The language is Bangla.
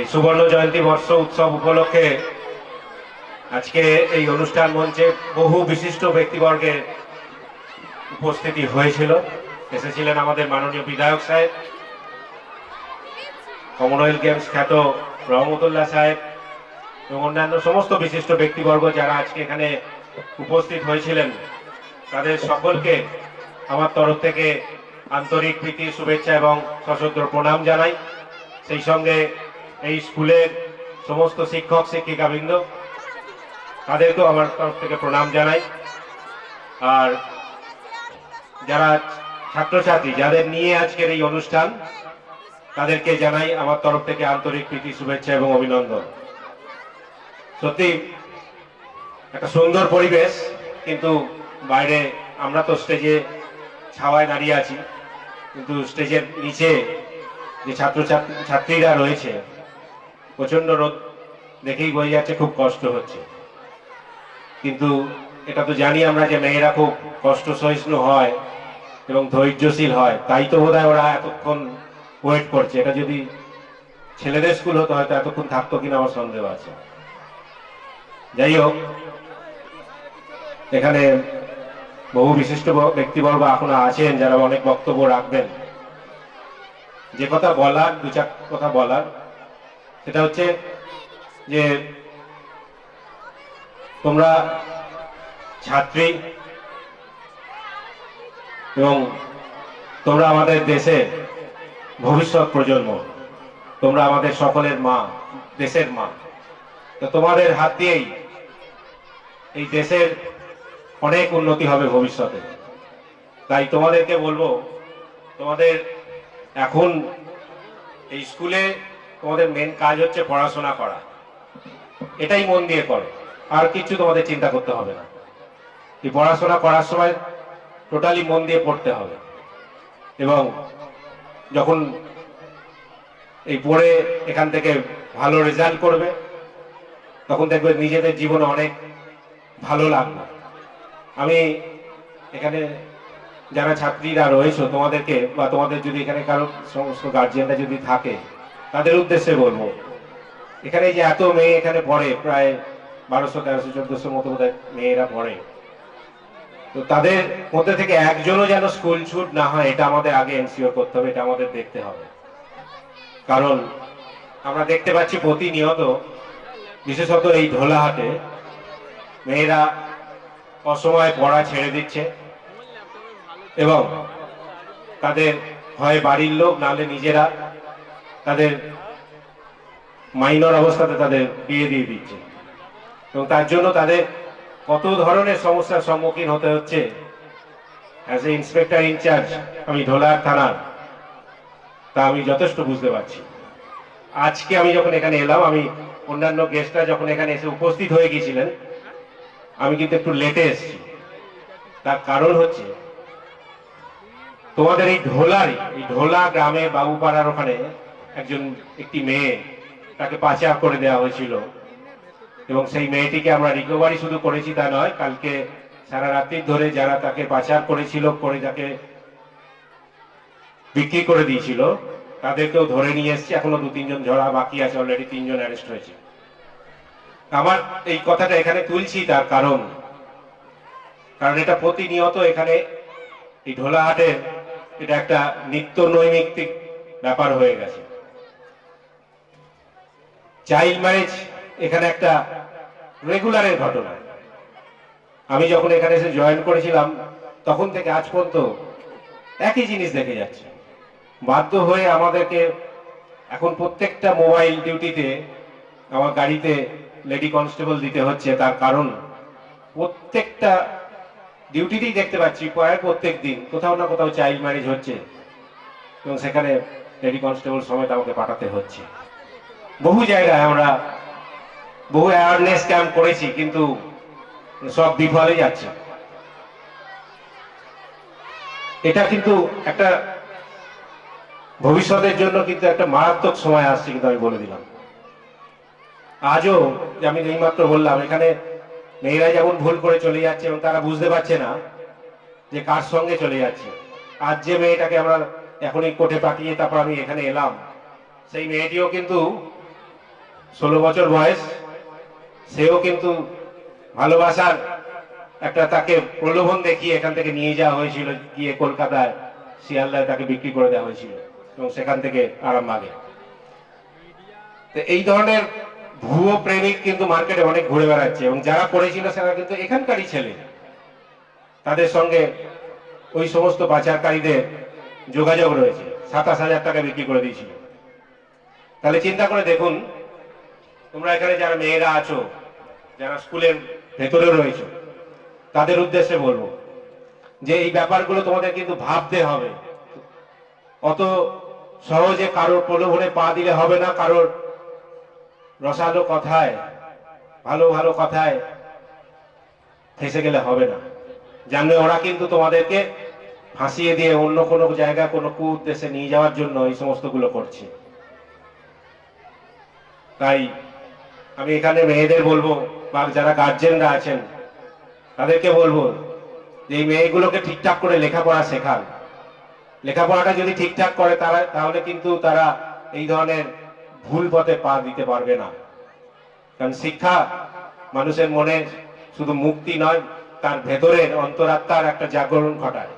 এই সুবর্ণ জয়ন্তী বর্ষ উৎসব উপলক্ষে আজকে এই অনুষ্ঠান মঞ্চে বহু বিশিষ্ট ব্যক্তিবর্গের উপস্থিতি হয়েছিল। এসেছিলেন আমাদের মাননীয় বিধায়ক সাহেব কমনওয়েলথ গেমস খ্যাত রহমতুল্লাহ সাহেব এবং অন্যান্য সমস্ত বিশিষ্ট ব্যক্তিবর্গ যারা আজকে এখানে উপস্থিত হয়েছিলেন, তাদের সকলকে আমার তরফ থেকে আন্তরিক প্রীতি, শুভেচ্ছা এবং সশস্ত্র প্রণাম জানাই। সেই সঙ্গে এই স্কুলের সমস্ত শিক্ষক, শিক্ষিকাবৃন্দ, তাদেরকেও আমার তরফ থেকে প্রণাম জানাই। আর যারা ছাত্রছাত্রী, যাদের নিয়ে আজকের এই অনুষ্ঠান, তাদেরকে জানাই আমার তরফ থেকে আন্তরিক প্রীতি, শুভেচ্ছা এবং অভিনন্দন। সত্যি, একটা সুন্দর পরিবেশ, কিন্তু বাইরে আমরা তো স্টেজে ছাওয়ায় দাঁড়িয়ে আছি, কিন্তু স্টেজের নিচে যে ছাত্র ছাত্রীরা রয়েছে প্রচণ্ড রোদ দেখেই বোঝা যাচ্ছে খুব কষ্ট হচ্ছে। কিন্তু এটা তো জানি আমরা যে মেয়েরা খুব কষ্ট সহিষ্ণু হয় এবং ধৈর্যশীল হয়, তাই তো বোধহয় ওরা এতক্ষণ ওয়েট করছে। এটা যদি ছেলেদের স্কুল হতো হয়তো এতক্ষণ থাকতো কিনা আমার সন্দেহ আছে। যাই হোক, এখানে বহু বিশিষ্ট ব্যক্তিবর্গ এখনও আছেন যারা অনেক বক্তব্য রাখবেন। যে কথা বলার দু চার কথা বলার সেটা হচ্ছে যে তোমরা ছাত্রী এবং তোমরা আমাদের দেশের ভবিষ্যৎ প্রজন্ম, তোমরা আমাদের সকলের মা, দেশের মা। তো তোমাদের হাত দিয়েই এই দেশের অনেক উন্নতি হবে ভবিষ্যতে। তাই তোমাদেরকে বলব, তোমাদের এখন এই স্কুলে তোমাদের মেন কাজ হচ্ছে পড়াশোনা করা। এটাই মন দিয়ে করো। আর কিছু তোমাদের চিন্তা করতে হবে না। এই পড়াশোনা করার সময় টোটালি মন দিয়ে পড়তে হবে। এবং যখন এই পড়ে এখান থেকে ভালো রেজাল্ট করবে, তখন দেখবে নিজেদের জীবনে অনেক ভালো লাগবে। আমি এখানে যারা ছাত্রীরা রয়েছে, তোমাদেরকে বা তোমাদের যদি এখানে কারও সমস্ত গার্জিয়ানরা যদি থাকে তাদের উদ্দেশ্যে বলব। এখানে যে এত মেয়ে এখানে পড়ে, প্রায় বারোশো, তেরোশো চোদ্দশো মতো মেয়েরা পড়ে। তো তাদের মধ্যে থেকে একজনও যেন স্কুল ছুট না হয়, এটা আমাদের আগে এনসিওর করতে হবে, এটা আমাদের দেখতে হবে। কারণ আমরা দেখতে পাচ্ছি প্রতিনিয়ত, বিশেষত এই ঢোলাহাটে, মেয়েরা অসময়ে পড়া ছেড়ে দিচ্ছে এবং তাদের হয় বাড়ির লোক, নাহলে নিজেরা তাদের মাইনর অবস্থাতে তাদের বিয়ে দিয়ে দিচ্ছে। এবং তার জন্য তাদের কত ধরনের সমস্যার সম্মুখীন হতে হচ্ছে? অ্যাজ এ ইন্সপেক্টর ইনচার্জ আমি ঢোলার থানার, তা আমি যথেষ্ট বুঝতে পারছি। আজকে আমি যখন এখানে এলাম, আমি অন্যান্য গেস্টরা যখন এখানে এসে উপস্থিত হয়ে গিয়েছিলেন, আমি কিন্তু একটু লেটে এসেছি। তার কারণ হচ্ছে, তোমাদের এই ঢোলারই এই ঢোলা গ্রামে বাবুপাড়ার ওখানে একজন একটি মেয়ে, তাকে পাচার করে দেওয়া হয়েছিল। এবং সেই মেয়েটিকে আমরা রিকভারি শুধু করেছি তা নয়, কালকে সারা রাত্রি ধরে যারা তাকে পাচার করেছিল, করে যাকে বিক্রি করে দিয়েছিল, তাদেরকেও ধরে নিয়ে এসেছি। এখনও দু, তিনজন ঝরা বাকি আছে অলরেডি তিনজন অ্যারেস্ট হয়েছে। আমার এই কথাটা এখানে তুলছি তার কারণ। কারণ এটা প্রতিনিয়ত এখানে এই ঢোলাহাটের এটা একটা নিত্য নৈমিত্তিক ব্যাপার হয়ে গেছে। চাইল্ড ম্যারেজ এখানে একটা রেগুলারের ঘটনা। আমি যখন এখানে এসে জয়েন করেছিলাম, তখন থেকে আজ পর্যন্ত একই জিনিস দেখে যাচ্ছে। বাধ্য হয়ে আমাদেরকে এখন প্রত্যেকটা মোবাইল ডিউটিতে আমার গাড়িতে লেডি কনস্টেবল দিতে হচ্ছে। তার কারণ, প্রত্যেকটা ডিউটিতেই দেখতে পাচ্ছি প্রায় প্রত্যেক দিন কোথাও না কোথাও চাইল্ড ম্যারেজ হচ্ছে এবং সেখানে লেডি কনস্টেবল সমেত আমাকে পাঠাতে হচ্ছে। বহু জায়গায় আমরা বহু অ্যাওয়ারনেস ক্যাম্প করেছি, কিন্তু সব বিফলে যাচ্ছে। এটা কিন্তু একটা ভবিষ্যতের জন্য কিন্তু একটা মারাত্মক সময় আসছে কিন্তু আমি বলে দিলাম। আজও আমি এইমাত্র বললাম, এখানে মেয়েরা যেমন ভুল করে চলে যাচ্ছে এবং তারা বুঝতে পারছে না যে কার সঙ্গে চলে যাচ্ছে। আজ যে মেয়েটাকে আমরা এখনই কোর্টে পাঠিয়ে তারপর আমি এখানে এলাম, সেই মেয়েটিও কিন্তু ষোলো বছর বয়স, সেও কিন্তু ভালোবাসার একটা তাকে প্রলোভন দেখিয়ে এখান থেকে নিয়ে যাওয়া হয়েছিল, গিয়ে কলকাতায় শিয়ালদায় তাকে বিক্রি করে দেওয়া হয়েছিল এবং সেখান থেকে আরামবাগে তো এই ধরনের ভুয়ো প্রেমিক কিন্তু মার্কেটে অনেক ঘুরে বেড়াচ্ছে এবং যারা করেছিল সেরা কিন্তু এখানকারই ছেলে। তাদের সঙ্গে ওই সমস্ত পাচারকারীদের যোগাযোগ রয়েছে। সাতাশ হাজার টাকা বিক্রি করে দিয়েছিল। তাহলে চিন্তা করে দেখুন তোমরা এখানে যারা মেয়েরা আছো, যারা স্কুলের ভেতরে রয়েছে, তাদের উদ্দেশ্যে বলব যে এই ব্যাপারগুলো তোমাদের কিন্তু ভাবতে হবে। অত সহজে কারোর প্রলোভনে পা দিলে হবে না, কারোর রসালো কথায়, ভালো ভালো কথায় ফেসে গেলে হবে না। জানলে ওরা কিন্তু তোমাদেরকে ফাঁসিয়ে দিয়ে অন্য কোনো জায়গায় কোনো কু উদ্দেশ্যে নিয়ে যাওয়ার জন্য এই সমস্তগুলো করছে। তাই আমি এখানে মেয়েদের বলব, বা যারা গার্জেনরা আছেন, তাদেরকে বলব যে এই মেয়েগুলোকে ঠিকঠাক করে লেখাপড়া শেখান। লেখাপড়াটা যদি ঠিকঠাক করে, তারা, তাহলে কিন্তু তারা এই ধরনের ভুল পথে পা দিতে পারবে না। কারণ শিক্ষা মানুষের মনে শুধু মুক্তি নয়, তার ভেতরের অন্তরাত্মার একটা জাগরণ ঘটায়।